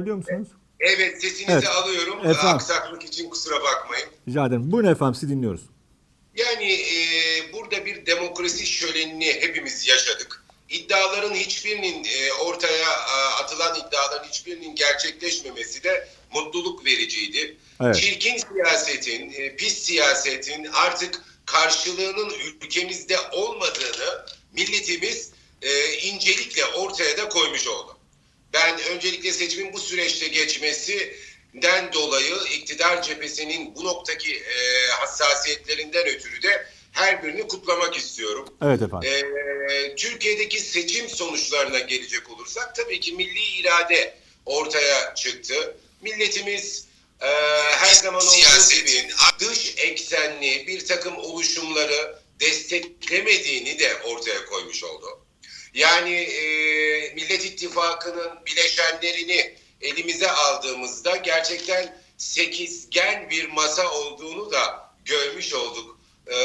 Biliyor musunuz? Evet sesinizi Evet. alıyorum. Efendim. Aksaklık için kusura bakmayın. Rica ederim. Buyurun efendim sizi dinliyoruz. Yani e, burada bir demokrasi şölenini hepimiz yaşadık. İddiaların hiçbirinin e, ortaya e, atılan iddiaların hiçbirinin gerçekleşmemesi de mutluluk vericiydi. Evet. Çirkin siyasetin, e, pis siyasetin artık karşılığının ülkemizde olmadığını milletimiz e, incelikle ortaya da koymuş oldu. Ben öncelikle seçimin bu süreçte geçmesinden dolayı iktidar cephesinin bu noktaki e, hassasiyetlerinden ötürü de her birini kutlamak istiyorum. Evet efendim. Ee, Türkiye'deki seçim sonuçlarına gelecek olursak tabii ki milli irade ortaya çıktı. Milletimiz e, her zaman olduğu gibi dış eksenli bir takım oluşumları desteklemediğini de ortaya koymuş oldu. Yani e, Millet İttifakı'nın bileşenlerini elimize aldığımızda gerçekten sekizgen bir masa olduğunu da görmüş olduk. E,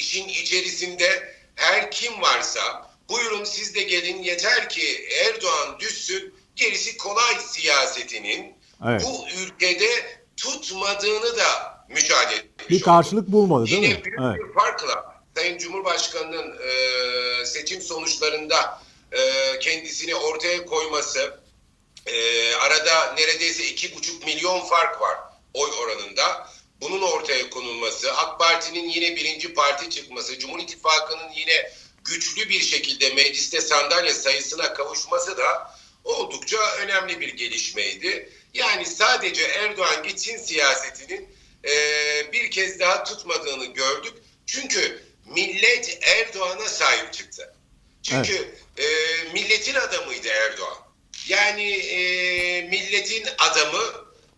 işin içerisinde her kim varsa buyurun siz de gelin yeter ki Erdoğan düşsün gerisi kolay siyasetinin Evet. bu ülkede tutmadığını da müşahede etmiş Bir olduk. karşılık bulmadı değil Yine mi? büyük Evet. bir farkla Sayın Cumhurbaşkanı'nın e, seçim sonuçlarında e, kendisini ortaya koyması e, arada neredeyse iki buçuk milyon fark var oy oranında. Bunun ortaya konulması, AK Parti'nin yine birinci parti çıkması, Cumhur İttifakı'nın yine güçlü bir şekilde mecliste sandalye sayısına kavuşması da oldukça önemli bir gelişmeydi. Yani sadece Erdoğan gitsin siyasetinin e, bir kez daha tutmadığını gördük. Çünkü millet Erdoğan'a sahip çıktı. Çünkü e, milletin adamıydı Erdoğan. Yani e, milletin adamı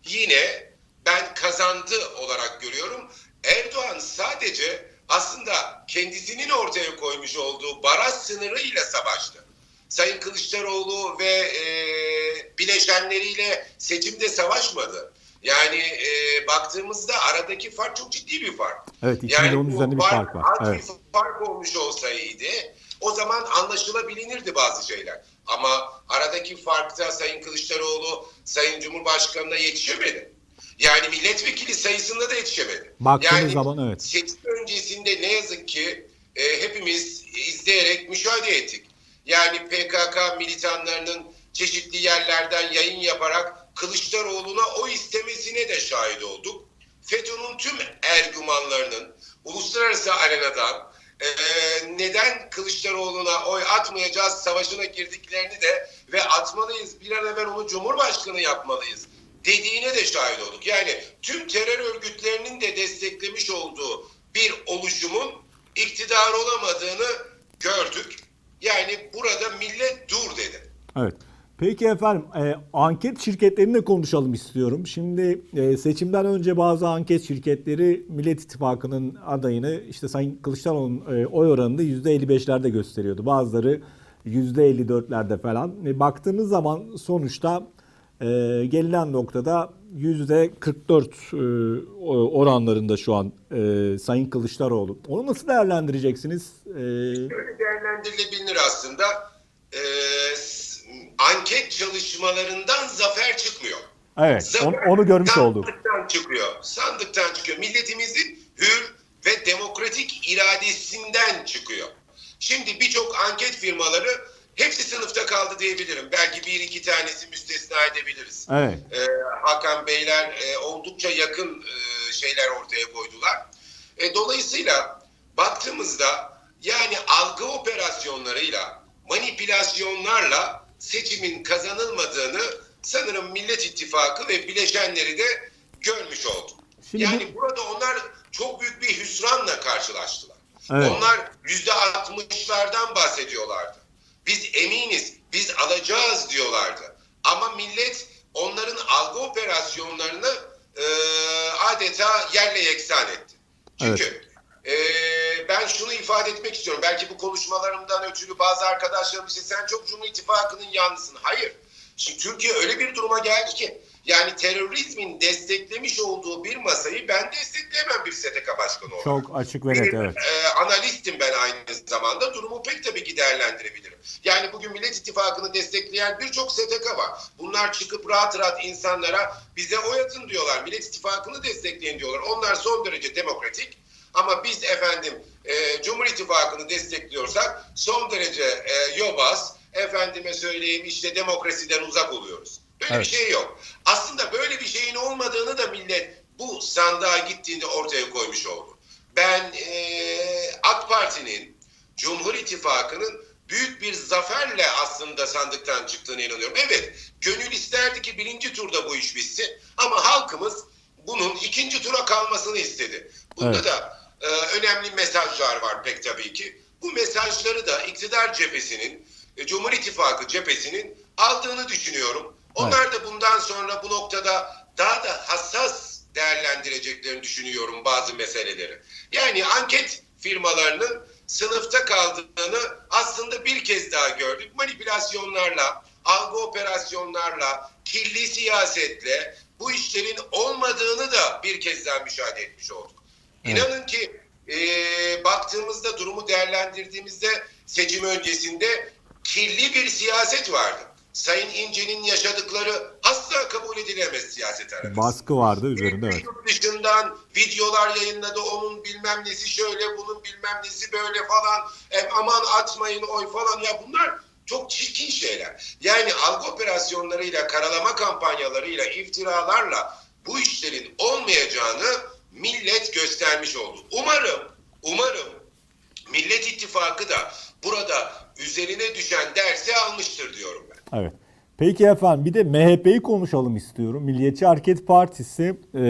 yine ben kazandı olarak görüyorum. Erdoğan sadece aslında kendisinin ortaya koymuş olduğu baraj sınırıyla savaştı. Sayın Kılıçdaroğlu ve e, bileşenleriyle seçimde savaşmadı. Yani e, baktığımızda aradaki fark çok ciddi bir fark. Evet 2 milyonun bu üzerinde bir fark var. az Evet. bir fark olmuş olsaydı o zaman anlaşılabilirdi bazı şeyler. Ama aradaki farkta Sayın Kılıçdaroğlu Sayın Cumhurbaşkanı'na yetişemedi. Yani milletvekili sayısında da yetişemedi. Baktığınız yani zaman evet. seçim öncesinde ne yazık ki e, hepimiz izleyerek müşahede ettik. Yani PKK militanlarının çeşitli yerlerden yayın yaparak Kılıçdaroğlu'na oy istemesine de şahit olduk. FETÖ'nün tüm ergümanlarının uluslararası arenadan e, neden Kılıçdaroğlu'na oy atmayacağız savaşına girdiklerini de ve atmalıyız bir an evvel onu Cumhurbaşkanı yapmalıyız dediğine de şahit olduk. Yani tüm terör örgütlerinin de desteklemiş olduğu bir oluşumun iktidar olamadığını gördük. Yani burada millet dur dedi. Evet. Peki efendim e, anket şirketlerini de konuşalım istiyorum. Şimdi e, seçimden önce bazı anket şirketleri Millet İttifakı'nın adayını işte Sayın Kılıçdaroğlu'nun e, oy oranında %55'lerde gösteriyordu. Bazıları %54'lerde falan. E, baktığımız zaman sonuçta e, gelinen noktada %44 e, oranlarında şu an e, Sayın Kılıçdaroğlu. Onu nasıl değerlendireceksiniz? E, Böyle değerlendirilebilir aslında. S- anket çalışmalarından zafer çıkmıyor. evet Zafer onu, onu görmüş olduk. Sandıktan çıkıyor. Sandıktan çıkıyor. Milletimizin hür ve demokratik iradesinden çıkıyor. Şimdi birçok anket firmaları hepsi sınıfta kaldı diyebilirim. Belki bir iki tanesi müstesna edebiliriz. Evet. Ee, Hakan Beyler e, oldukça yakın e, şeyler ortaya koydular. E, dolayısıyla baktığımızda yani algı operasyonlarıyla, manipülasyonlarla seçimin kazanılmadığını sanırım Millet İttifakı ve bileşenleri de görmüş oldu. Şimdi yani burada onlar çok büyük bir hüsranla karşılaştılar. Evet. Onlar yüzde altmışlardan bahsediyorlardı. Biz eminiz, biz alacağız diyorlardı. Ama millet onların algı operasyonlarını e, adeta yerle yeksan etti. Çünkü e, ben şunu ifade etmek istiyorum. Belki bu konuşmalarımdan ötürü bazı arkadaşlarım işte sen çok Cumhur İttifakı'nın yanlısın. Hayır. Şimdi Türkiye öyle bir duruma geldi ki Yani terörizmin desteklemiş olduğu bir masayı ben destekleyemem bir STK başkanı olarak. Çok açık ve net evet. e, analistim ben aynı zamanda. Durumu pek tabii ki değerlendirebilirim. Yani bugün Millet İttifakı'nı destekleyen birçok STK var. Bunlar çıkıp rahat rahat insanlara bize oy atın diyorlar. Millet İttifakı'nı destekleyin diyorlar. Onlar son derece demokratik. Ama biz efendim e, Cumhur İttifakı'nı destekliyorsak son derece e, yobaz, efendime söyleyeyim işte demokrasiden uzak oluyoruz. Böyle Evet. bir şey yok. Aslında böyle bir şeyin olmadığını da millet bu sandığa gittiğinde ortaya koymuş oldu. Ben eee, AK Parti'nin, Cumhur İttifakı'nın büyük bir zaferle aslında sandıktan çıktığına inanıyorum. Evet, gönül isterdi ki birinci turda bu iş bitsin ama halkımız bunun ikinci tura kalmasını istedi. Bunda Evet. da e, önemli mesajlar var pek tabii ki. Bu mesajları da iktidar cephesinin, e, Cumhur İttifakı cephesinin aldığını düşünüyorum. Onlar da bundan sonra bu noktada daha da hassas değerlendireceklerini düşünüyorum bazı meseleleri. Yani anket firmalarının sınıfta kaldığını aslında bir kez daha gördük. Manipülasyonlarla, algı operasyonlarla, kirli siyasetle bu işlerin olmadığını da bir kez daha müşahede etmiş olduk. İnanın ki e, baktığımızda durumu değerlendirdiğimizde seçim öncesinde kirli bir siyaset vardı. Sayın İnce'nin yaşadıkları asla kabul edilemez siyaset aramız. Baskı vardı üzerinde evet. Yurt dışından videolar yayınladı. Onun bilmem nesi şöyle, bunun bilmem nesi böyle falan. E, aman atmayın oy falan. Ya bunlar çok çirkin şeyler. Yani algı operasyonlarıyla, karalama kampanyalarıyla, iftiralarla bu işlerin olmayacağını millet göstermiş oldu. Umarım, umarım Millet İttifakı da burada üzerine düşen dersi almıştır diyorum ben. Evet. Peki efendim bir de MHP'yi konuşalım istiyorum. Milliyetçi Hareket Partisi e,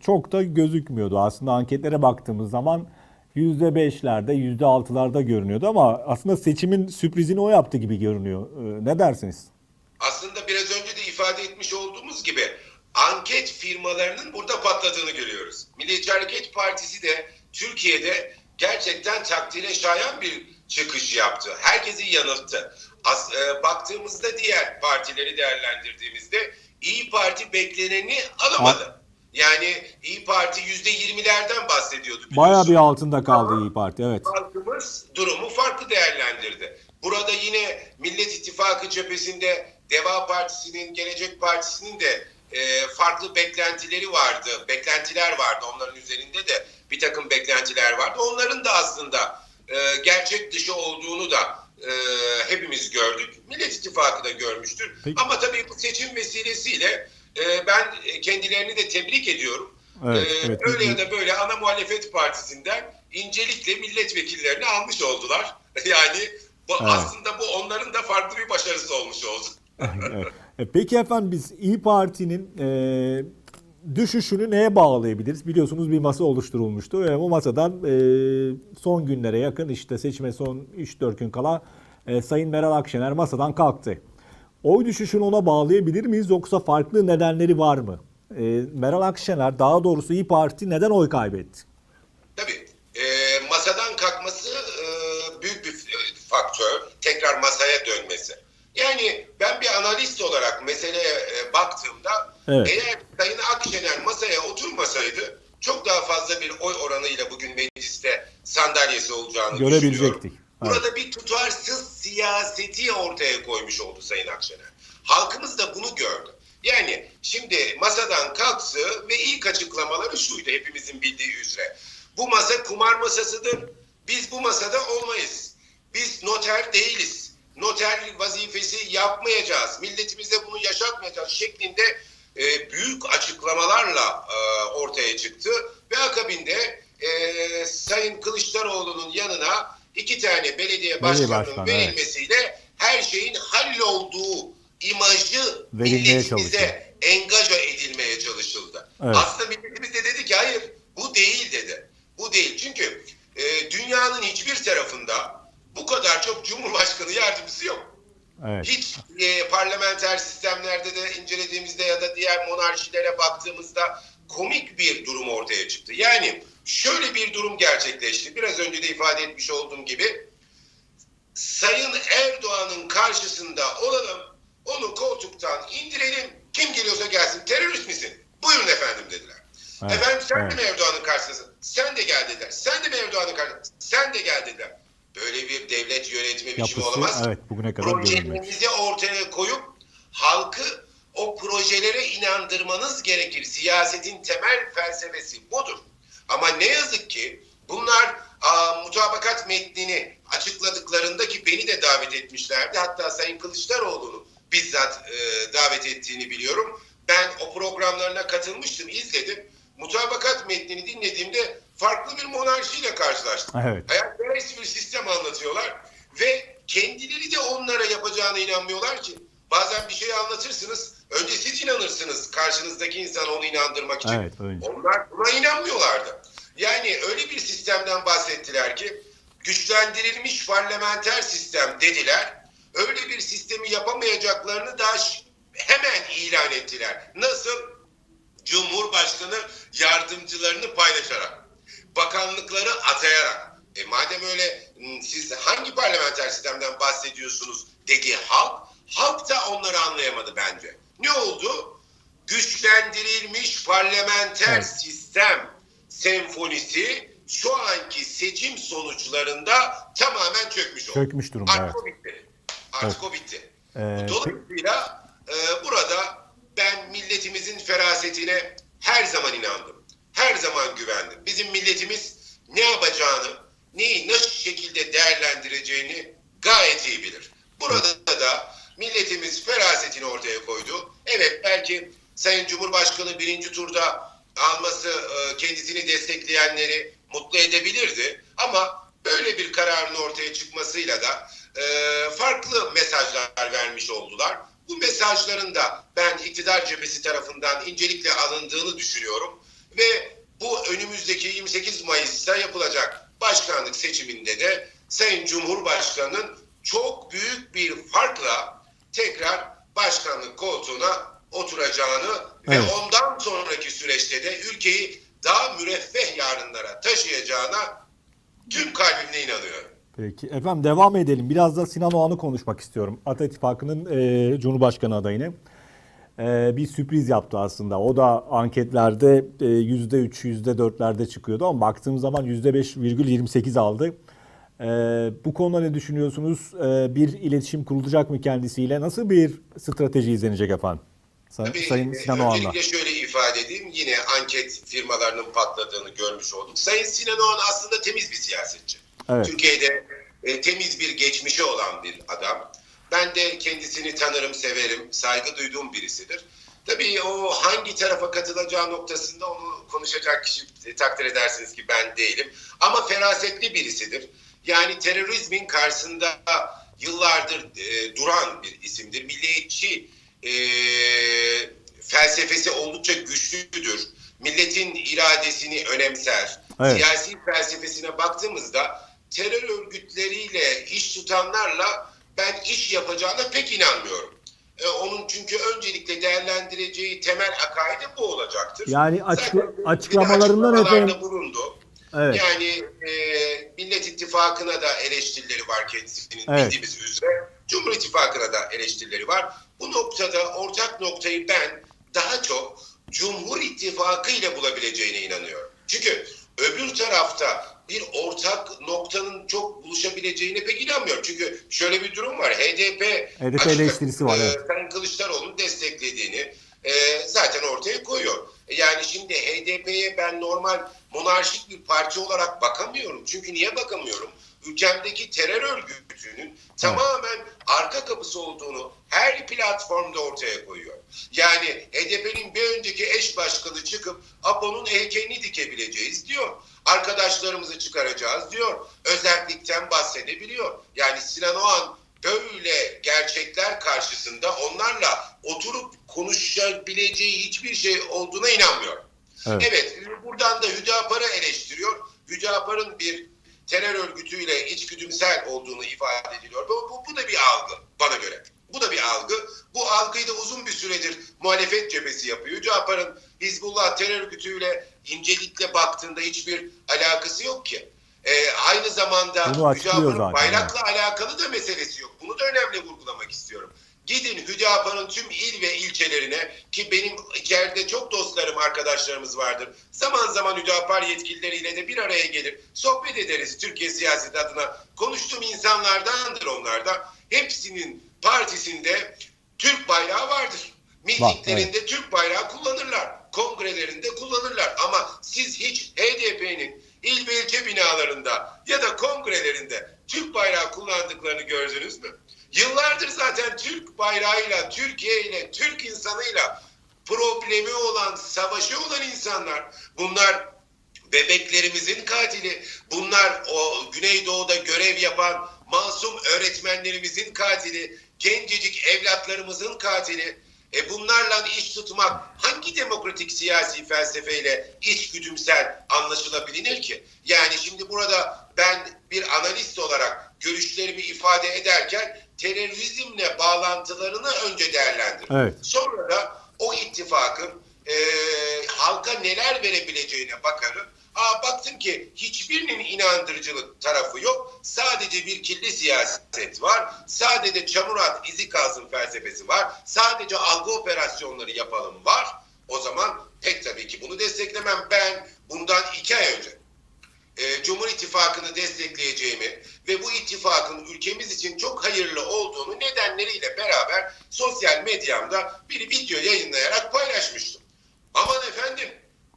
çok da gözükmüyordu. Aslında anketlere baktığımız zaman %5'lerde, %6'larda görünüyordu ama aslında seçimin sürprizini o yaptı gibi görünüyor. E, ne dersiniz? aslında biraz önce de ifade etmiş olduğumuz gibi anket firmalarının burada patladığını görüyoruz. Milliyetçi Hareket Partisi de Türkiye'de gerçekten takdire şayan bir çıkış yaptı. Herkesi yanılttı. As, e, baktığımızda diğer partileri değerlendirdiğimizde İyi Parti bekleneni alamadı. Yani İyi Parti yüzde yirmilerden bahsediyordu. Biliyorsun. bir altında kaldı İyi Parti evet. Halkımız durumu farklı değerlendirdi. Burada yine Millet İttifakı cephesinde Deva Partisi'nin, Gelecek Partisi'nin de e, farklı beklentileri vardı. Beklentiler vardı. Onların üzerinde de bir takım beklentiler vardı. Onların da aslında e, gerçek dışı olduğunu da e, hepimiz gördük. Millet İttifakı da görmüştür. Peki. Ama tabii bu seçim vesilesiyle e, ben kendilerini de tebrik ediyorum. Evet, Ee, evet. öyle ya da böyle ana muhalefet partisinden incelikle milletvekillerini almış oldular. Yani bu, Evet. aslında bu onların da farklı bir başarısı olmuş oldu. Evet. E, Peki efendim biz İyi Parti'nin e, düşüşünü neye bağlayabiliriz? Biliyorsunuz bir masa oluşturulmuştu ve bu masadan e, son günlere yakın işte seçime son 3-4 gün kala e, Sayın Meral Akşener masadan kalktı. Oy düşüşünü ona bağlayabilir miyiz yoksa farklı nedenleri var mı? E, Meral Akşener daha doğrusu İyi Parti neden oy kaybetti? Tabii e, masadan kalkması e, büyük bir e, faktör. Tekrar masaya dönmesi. Yani ben bir analist olarak meseleye e, baktığımda Evet. eğer Sayın Akşener masaya oturmasaydı çok daha fazla bir oy oranıyla bugün mecliste sandalyesi olacağını Görebilecektik. Evet. Burada bir tutarsız siyaseti ortaya koymuş oldu Sayın Akşener. Halkımız da bunu gördü. Yani şimdi masadan kalksı ve ilk açıklamaları şuydu hepimizin bildiği üzere. Bu masa kumar masasıdır. Biz bu masada olmayız. Biz noter değiliz. Noter vazifesi yapmayacağız. Milletimize bunu yaşatmayacağız şeklinde e, büyük açıklamalarla e, ortaya çıktı. Ve akabinde e, Sayın Kılıçdaroğlu'nun yanına iki tane belediye başkanının başkanı, evet. verilmesiyle her şeyin hallolduğu imajı Verilmeye milletimize engaja edilmeye çalışıldı. Evet. Aslında milletimiz de dedi ki hayır bu değil dedi. Bu değil. Çünkü e, dünyanın hiçbir tarafında bu kadar çok Cumhurbaşkanı yardımcısı yok. Evet. Hiç e, parlamenter sistemlerde de incelediğimizde ya da diğer monarşilere baktığımızda komik bir durum ortaya çıktı. Yani şöyle bir durum gerçekleşti. Biraz önce de ifade etmiş olduğum gibi Sayın Erdoğan'ın karşısında olalım, onu koltuktan indirelim, kim geliyorsa gelsin. Terörist misin? Buyurun efendim dediler. Evet, efendim sen evet. de mi Erdoğan'ın karşısındasın? Sen de gel dediler. Sen de mi Erdoğan'ın karşısındasın? Sen de gel dediler. Böyle bir devlet yönetme biçimi Yapısı olamaz. evet bugüne kadar. Projenizi ortaya koyup halkı o projelere inandırmanız gerekir. Siyasetin temel felsefesi budur. Ama ne yazık ki bunlar aa, mutabakat metnini açıkladıklarında ki beni de davet etmişlerdi. Hatta Sayın Kılıçdaroğlu'nu bizzat e, davet ettiğini biliyorum. Ben o programlarına katılmıştım, izledim. Mutabakat metnini dinlediğimde farklı bir monarşiyle karşılaştım. Evet. Hayalperest bir sistem anlatıyorlar ve kendileri de onlara yapacağına inanmıyorlar ki. Bazen bir şey anlatırsınız, önce siz inanırsınız karşınızdaki insan onu inandırmak için. Evet. Onlar buna inanmıyorlardı. Yani öyle bir sistemden bahsettiler ki güçlendirilmiş parlamenter sistem dediler. Öyle bir sistemi yapamayacaklarını da ş- hemen ilan ettiler. Nasıl? Cumhurbaşkanı yardımcılarını paylaşarak, bakanlıkları atayarak. E madem öyle siz hangi parlamenter sistemden bahsediyorsunuz dedi halk. Halk da onları anlayamadı bence. Ne oldu? Güçlendirilmiş parlamenter Evet. sistem senfonisi şu anki seçim sonuçlarında tamamen çökmüş oldu. Çökmüş durumda, Artık evet. o bitti. Artık Evet. o bitti. Ee, Dolayısıyla e, burada ben milletimizin ferasetine her zaman inandım. Her zaman güvendim. Bizim milletimiz ne yapacağını, neyi nasıl şekilde değerlendireceğini gayet iyi bilir. Burada da milletimiz ferasetini ortaya koydu. Evet belki Sayın Cumhurbaşkanı birinci turda alması e, kendisini destekleyenleri mutlu edebilirdi. Ama böyle bir kararın ortaya çıkmasıyla da e, farklı mesajlar vermiş oldular. Bu mesajların da ben iktidar cephesi tarafından incelikle alındığını düşünüyorum. Ve bu önümüzdeki 28 Mayıs'ta yapılacak başkanlık seçiminde de Sayın Cumhurbaşkanı'nın çok büyük bir farkla tekrar başkanlık koltuğuna oturacağını ve Evet. ondan sonraki süreçte de ülkeyi daha müreffeh yarınlara taşıyacağına tüm kalbimle inanıyorum. Peki efendim devam edelim. Biraz da Sinan Oğan'ı konuşmak istiyorum. Ata İttifakı'nın e, Cumhurbaşkanı adayını. E, bir sürpriz yaptı aslında. O da anketlerde e, %3, %4'lerde çıkıyordu ama baktığım zaman %5,28 aldı. E, bu konuda ne düşünüyorsunuz? E, bir iletişim kurulacak mı kendisiyle? Nasıl bir strateji izlenecek efendim? Say- Tabii, Sayın e, Sinan Oğan'la. Öncelikle şöyle ifade edeyim. Yine anket firmalarının patladığını görmüş olduk. Sayın Sinan Oğan aslında temiz bir siyasetçi. Evet. Türkiye'de e, temiz bir geçmişi olan bir adam. Ben de kendisini tanırım, severim, saygı duyduğum birisidir. Tabii o hangi tarafa katılacağı noktasında onu konuşacak kişi e, takdir edersiniz ki ben değilim. Ama ferasetli birisidir. Yani terörizmin karşısında yıllardır e, duran bir isimdir. Milliyetçi e, felsefesi oldukça güçlüdür. Milletin iradesini önemser. Evet. Siyasi felsefesine baktığımızda terör örgütleriyle iş tutanlarla ben iş yapacağına pek inanmıyorum. E, onun çünkü öncelikle değerlendireceği temel akaidi bu olacaktır. Yani açıkla- Zaten açıklamalarından efendim- bulundu. Evet. Yani e, Millet İttifakı'na da eleştirileri var kendisinin Evet. bildiğimiz üzere. Cumhur İttifakı'na da eleştirileri var. Bu noktada ortak noktayı ben daha çok Cumhur İttifakı ile bulabileceğine inanıyorum. Çünkü öbür tarafta bir ortak noktanın çok buluşabileceğine pek inanmıyorum. Çünkü şöyle bir durum var. HDP, HDP eleştirisi var, e, evet. Sayın Kılıçdaroğlu'nun desteklediğini e, zaten ortaya koyuyor. E, Yani şimdi HDP'ye ben normal monarşik bir parti olarak bakamıyorum. Çünkü niye bakamıyorum? Ülkemdeki terör örgütünün tamamen arka kapısı olduğunu her platformda ortaya koyuyor. Yani HDP'nin bir önceki eş başkanı çıkıp APO'nun heykelini dikebileceğiz diyor. Arkadaşlarımızı çıkaracağız diyor. Özellikten bahsedebiliyor. Yani Sinan Oğan böyle gerçekler karşısında onlarla oturup konuşabileceği hiçbir şey olduğuna inanmıyorum. Evet. Evet, buradan da Hüdapar'ı eleştiriyor. Hüdapar'ın bir terör örgütüyle içgüdümsel olduğunu ifade ediliyor. Bu, bu, bu da bir algı bana göre. Bu da bir algı. Bu algıyı da uzun bir süredir muhalefet cephesi yapıyor. Hüdapar'ın Hizbullah terör örgütüyle incelikle baktığında hiçbir alakası yok ki. Ee, aynı zamanda zaten, bayrakla alakalı da meselesi yok. Bunu da önemli vurgulamak istiyorum. Gidin Hüdapar'ın tüm il ve ilçelerine ki benim içeride çok dostlarım, arkadaşlarımız vardır. Zaman zaman Hüdapar yetkilileriyle de bir araya gelir. Sohbet ederiz Türkiye siyaseti adına. Konuştuğum insanlardandır onlar da. Hepsinin partisinde Türk bayrağı vardır. Mitinglerinde Türk bayrağı kullanırlar. Kongrelerinde kullanırlar. Ama siz hiç HDP'nin il ve ilçe binalarında ya da kongrelerinde Türk bayrağı kullandıklarını gördünüz mü? Yıllardır zaten Türk bayrağıyla, Türkiye ile, Türk insanıyla problemi olan, savaşı olan insanlar. Bunlar bebeklerimizin katili. Bunlar o Güneydoğu'da görev yapan masum öğretmenlerimizin katili. Gencecik evlatlarımızın katili. E bunlarla iş tutmak hangi demokratik siyasi felsefeyle içgüdümsel anlaşılabilir ki? Yani şimdi burada ben bir analist olarak görüşlerimi ifade ederken terörizmle bağlantılarını önce değerlendiririm. Evet. Sonra da o ittifakın e, halka neler verebileceğine bakarım. Aa, baktım ki hiçbirinin inandırıcılık tarafı yok. Sadece bir kirli siyaset var. Sadece çamur at izi kalsın felsefesi var. Sadece algı operasyonları yapalım var. O zaman pek tabii ki bunu desteklemem. Ben bundan iki ay önce e, Cumhur İttifakı'nı destekleyeceğimi ve bu ittifakın ülkemiz için çok hayırlı olduğunu nedenleriyle beraber sosyal medyamda bir video yayınlayarak paylaşmıştım. Aman efendim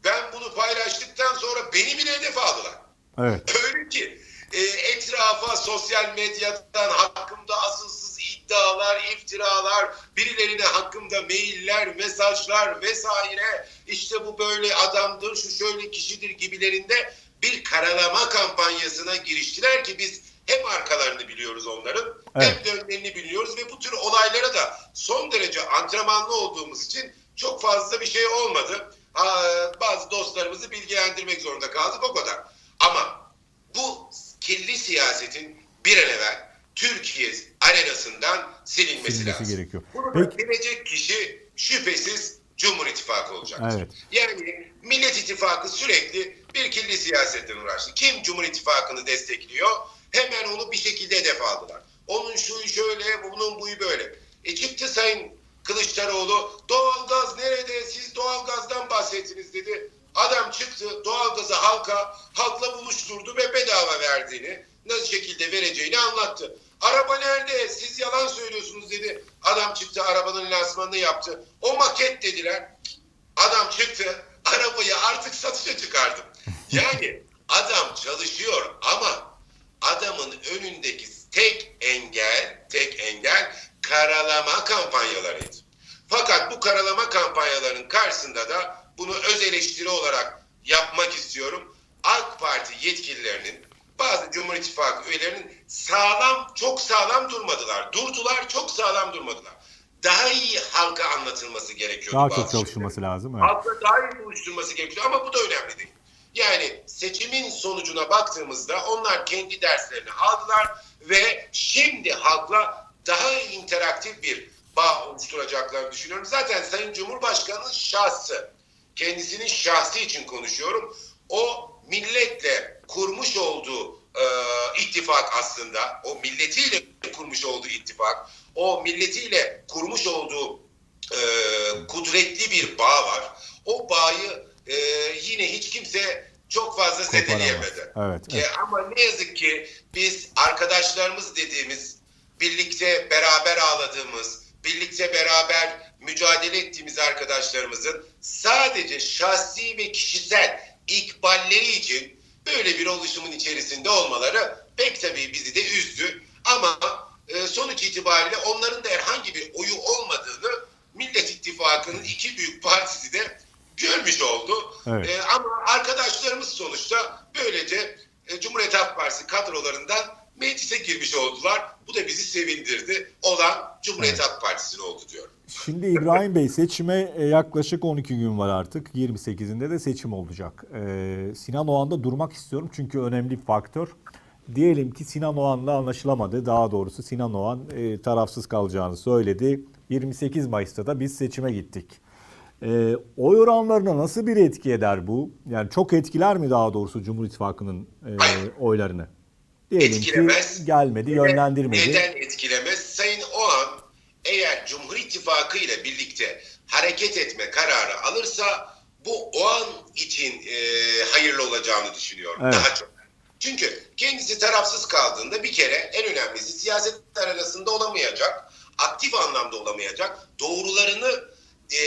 ben bunu paylaştıktan sonra beni bile hedef aldılar. Evet. Öyle ki e, etrafa sosyal medyadan hakkımda asılsız iddialar, iftiralar, birilerine hakkımda mailler, mesajlar vesaire işte bu böyle adamdır, şu şöyle kişidir gibilerinde bir karalama kampanyasına giriştiler ki biz hem arkalarını biliyoruz onların hem de önlerini biliyoruz ve bu tür olaylara da son derece antrenmanlı olduğumuz için çok fazla bir şey olmadı. Bazı dostlarımızı bilgilendirmek zorunda kaldık o kadar. Ama bu kirli siyasetin bir an evvel Türkiye arenasından silinmesi, Silinmesi lazım. gerekiyor. Bunu Peki- silecek kişi şüphesiz Cumhur İttifakı olacaktır. Evet. Yani Millet İttifakı sürekli bir kirli siyasetten uğraştı. Kim Cumhur İttifakı'nı destekliyor? Hemen onu bir şekilde hedef aldılar. Onun şu şöyle, bunun buyu böyle. E çıktı Sayın Kılıçdaroğlu, doğalgaz nerede? Bahsettiniz dedi. Adam çıktı doğalgazı halka, halkla buluşturdu ve bedava verdiğini, nasıl şekilde vereceğini anlattı. Araba nerede? Siz yalan söylüyorsunuz dedi. Adam çıktı arabanın lansmanını yaptı. O maket dediler. Adam çıktı arabayı artık satışa çıkardım. Yani adam çalışıyor ama adamın önündeki tek engel, tek engel karalama kampanyalarıydı. Fakat bu karalama kampanyalarının karşısında da bunu öz eleştiri olarak yapmak istiyorum. AK Parti yetkililerinin bazı Cumhur İttifakı üyelerinin sağlam, çok sağlam durmadılar. Durdular, çok sağlam durmadılar. Daha iyi halka anlatılması gerekiyordu. Daha çok çalışılması lazım. Evet. Halkla daha iyi buluşturması gerekiyor ama bu da önemli değil. Yani seçimin sonucuna baktığımızda onlar kendi derslerini aldılar ve şimdi halkla daha interaktif bir bağ oluşturacaklarını düşünüyorum. Zaten Sayın Cumhurbaşkanı'nın şahsı, kendisinin şahsi için konuşuyorum. O milletle kurmuş olduğu e, ittifak aslında, o milletiyle kurmuş olduğu ittifak, o milletiyle kurmuş olduğu e, kudretli bir bağ var. O bağı e, yine hiç kimse çok fazla zedeleyemedi. Evet, E, evet. ama ne yazık ki biz arkadaşlarımız dediğimiz, birlikte beraber ağladığımız, birlikte beraber mücadele ettiğimiz arkadaşlarımızın sadece şahsi ve kişisel ikballeri için böyle bir oluşumun içerisinde olmaları pek tabii bizi de üzdü. Ama e, sonuç itibariyle onların da herhangi bir oyu olmadığını Millet İttifakı'nın iki büyük partisi de görmüş oldu. Evet. E, ama arkadaşlarımız sonuçta böylece e, Cumhuriyet Halk Partisi kadrolarından meclise girmiş oldular. Bu da bizi sevindirdi. Olan Cumhuriyet Evet. Halk Partisi'ne oldu diyorum. Şimdi İbrahim Bey seçime e, yaklaşık 12 gün var artık. 28'inde de seçim olacak. Ee, Sinan Oğan'da durmak istiyorum çünkü önemli bir faktör. Diyelim ki Sinan Oğan'la anlaşılamadı. Daha doğrusu Sinan Oğan e, tarafsız kalacağını söyledi. 28 Mayıs'ta da biz seçime gittik. Ee, oy oranlarına nasıl bir etki eder bu? Yani çok etkiler mi daha doğrusu Cumhur İttifakı'nın e, oylarını? Diyelim Etkilemez. ki gelmedi, Neden- yönlendirmedi. Neden etkilemez? Sayın Oğan eğer İttifakı ile birlikte hareket etme kararı alırsa bu o an için e, hayırlı olacağını düşünüyorum. Evet. Daha çok. Çünkü kendisi tarafsız kaldığında bir kere en önemlisi siyaset arasında olamayacak, aktif anlamda olamayacak, doğrularını e,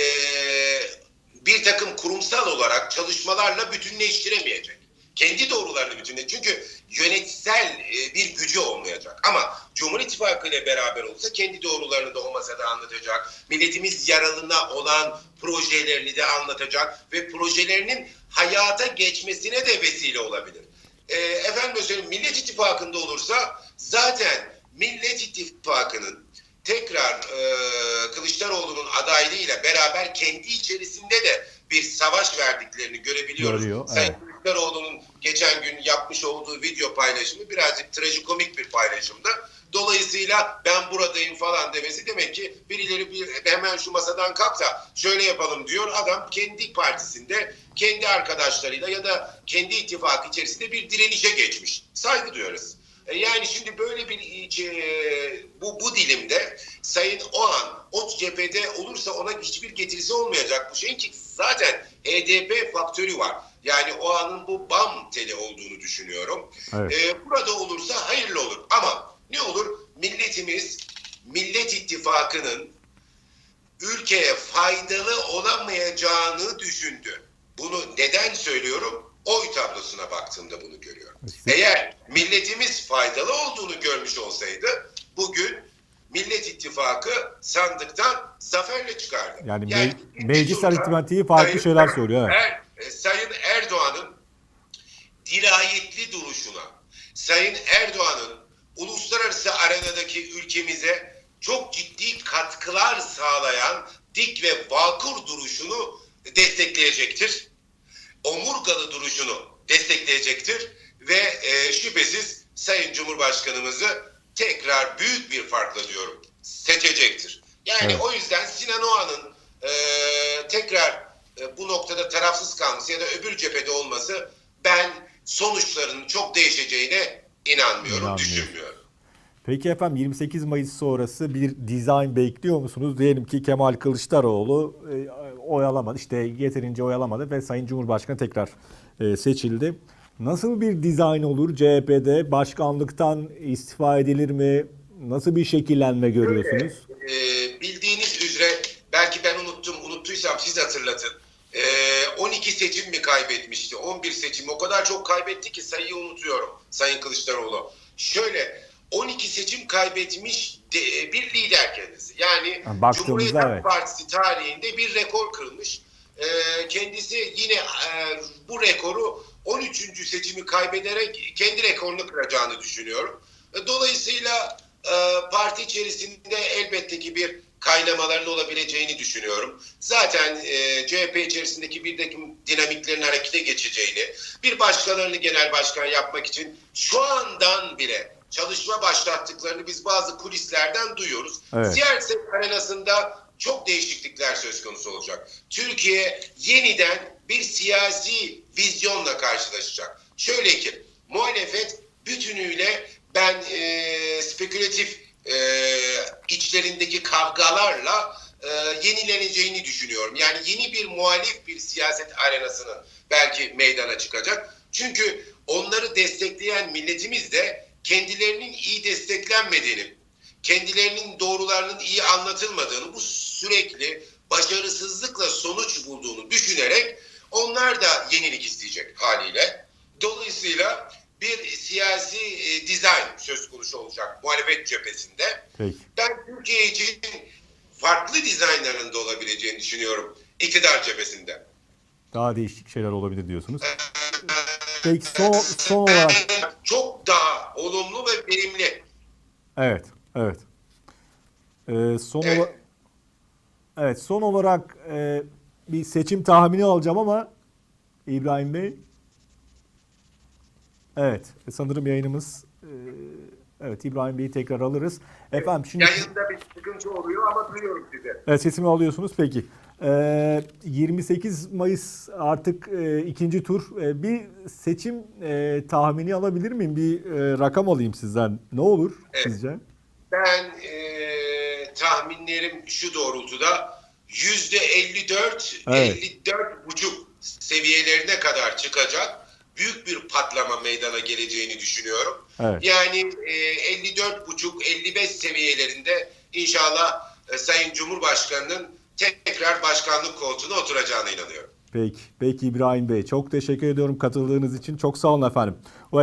bir takım kurumsal olarak çalışmalarla bütünleştiremeyecek. Kendi doğrularını bütünle. Çünkü yönetsel e, bir gücü olmayacak. Ama Cumhur İttifakı ile beraber olsa kendi doğrularını da o masada anlatacak. Milletimiz yaralına olan projelerini de anlatacak ve projelerinin hayata geçmesine de vesile olabilir. E, efendim söyleyeyim Millet İttifakı'nda olursa zaten Millet İttifakı'nın tekrar e, Kılıçdaroğlu'nun adaylığıyla beraber kendi içerisinde de bir savaş verdiklerini görebiliyoruz. Görüyor, Sayın evet. Kılıçdaroğlu'nun geçen gün yapmış olduğu video paylaşımı birazcık trajikomik bir paylaşımdı. Dolayısıyla ben buradayım falan demesi demek ki birileri bir, hemen şu masadan kalk da şöyle yapalım diyor. Adam kendi partisinde, kendi arkadaşlarıyla ya da kendi ittifakı içerisinde bir direnişe geçmiş. Saygı duyuyoruz. E, Yani şimdi böyle bir e, bu bu dilimde Sayın Oğan o cephede olursa ona hiçbir getirisi olmayacak bu şeyin ki zaten HDP faktörü var. Yani Oğan'ın bu bam teli olduğunu düşünüyorum. Evet. E, burada olursa hayırlı olur ama ne olur milletimiz Millet İttifakı'nın ülkeye faydalı olamayacağını düşündü. Bunu neden söylüyorum? Oy tablosuna baktığımda bunu görüyorum. Eğer milletimiz faydalı olduğunu görmüş olsaydı bugün Millet İttifakı sandıktan zaferle çıkardı. Yani me- ikinci meclis aritmatiği farklı Sayın- şeyler söylüyor, evet. Er- Sayın Erdoğan'ın dirayetli duruşuna, Sayın Erdoğan'ın uluslararası arenadaki ülkemize çok ciddi katkılar sağlayan dik ve vakur duruşunu destekleyecektir. Omurgalı duruşunu destekleyecektir ve e, şüphesiz Sayın Cumhurbaşkanımızı tekrar büyük bir farkla diyorum seçecektir. Yani Evet. o yüzden Sinan Oğan'ın e, tekrar e, bu noktada tarafsız kalması ya da öbür cephede olması ben sonuçlarının çok değişeceğine inanmıyorum, İnanmıyorum. düşünmüyorum. Peki efendim 28 Mayıs sonrası bir dizayn bekliyor musunuz? Diyelim ki Kemal Kılıçdaroğlu e, oy alamadı. işte yeterince oy alamadı ve Sayın Cumhurbaşkanı tekrar e, seçildi. Nasıl bir dizayn olur CHP'de? Başkanlıktan istifa edilir mi? Nasıl bir şekillenme görüyorsunuz? Ee, bildiğiniz üzere belki ben unuttum, unuttuysam siz hatırlatın. Ee, 12 seçim mi kaybetmişti? 11 seçim. O kadar çok kaybetti ki sayıyı unutuyorum Sayın Kılıçdaroğlu. Şöyle 12 seçim kaybetmiş de- bir lider kendisi. Yani baktığımızda Cumhuriyet Halk evet. Partisi tarihinde bir rekor kırılmış. Ee, kendisi yine e, bu rekoru 13. seçimi kaybederek kendi rekorunu kıracağını düşünüyorum. E, Dolayısıyla e, parti içerisinde elbette ki bir kaynamaların olabileceğini düşünüyorum. Zaten e, CHP içerisindeki bir takım dinamiklerin harekete geçeceğini, bir başkalarını genel başkan yapmak için şu andan bile çalışma başlattıklarını biz bazı kulislerden duyuyoruz. Evet. Siyaset arenasında çok değişiklikler söz konusu olacak. Türkiye yeniden bir siyasi vizyonla karşılaşacak. Şöyle ki muhalefet bütünüyle ben e, spekülatif e, içlerindeki kavgalarla e, yenileneceğini düşünüyorum. Yani yeni bir muhalif bir siyaset arenasının belki meydana çıkacak. Çünkü onları destekleyen milletimiz de kendilerinin iyi desteklenmediğini, kendilerinin doğrularının iyi anlatılmadığını, bu sürekli başarısızlıkla sonuç bulduğunu düşünerek onlar da yenilik isteyecek haliyle. Dolayısıyla bir siyasi e, dizayn söz konusu olacak muhalefet cephesinde. Peki. Ben Türkiye için farklı dizaynların da olabileceğini düşünüyorum iktidar cephesinde. Daha değişik şeyler olabilir diyorsunuz. Peki son, son olarak Çok daha olumlu ve verimli. Evet, evet. Ee, son Evet. ola- Evet, son olarak e, bir seçim tahmini alacağım ama İbrahim Bey. Evet, sanırım yayınımız e, evet İbrahim Bey'i tekrar alırız. Efendim şimdi Yayında bir sıkıntı oluyor ama duyuyorum sizi. Evet, sesimi alıyorsunuz peki. Ee, 28 Mayıs artık e, ikinci tur. E, bir seçim e, tahmini alabilir miyim? Bir e, rakam alayım sizden. Ne olur Evet. sizce? Ben eee tahminlerim şu doğrultuda yüzde 54, Evet. 54 buçuk seviyelerine kadar çıkacak büyük bir patlama meydana geleceğini düşünüyorum. Evet. Yani e, 54 buçuk 55 seviyelerinde inşallah e, Sayın Cumhurbaşkanı'nın tekrar başkanlık koltuğuna oturacağına inanıyorum. Peki, peki İbrahim Bey. Çok teşekkür ediyorum katıldığınız için. Çok sağ olun efendim. O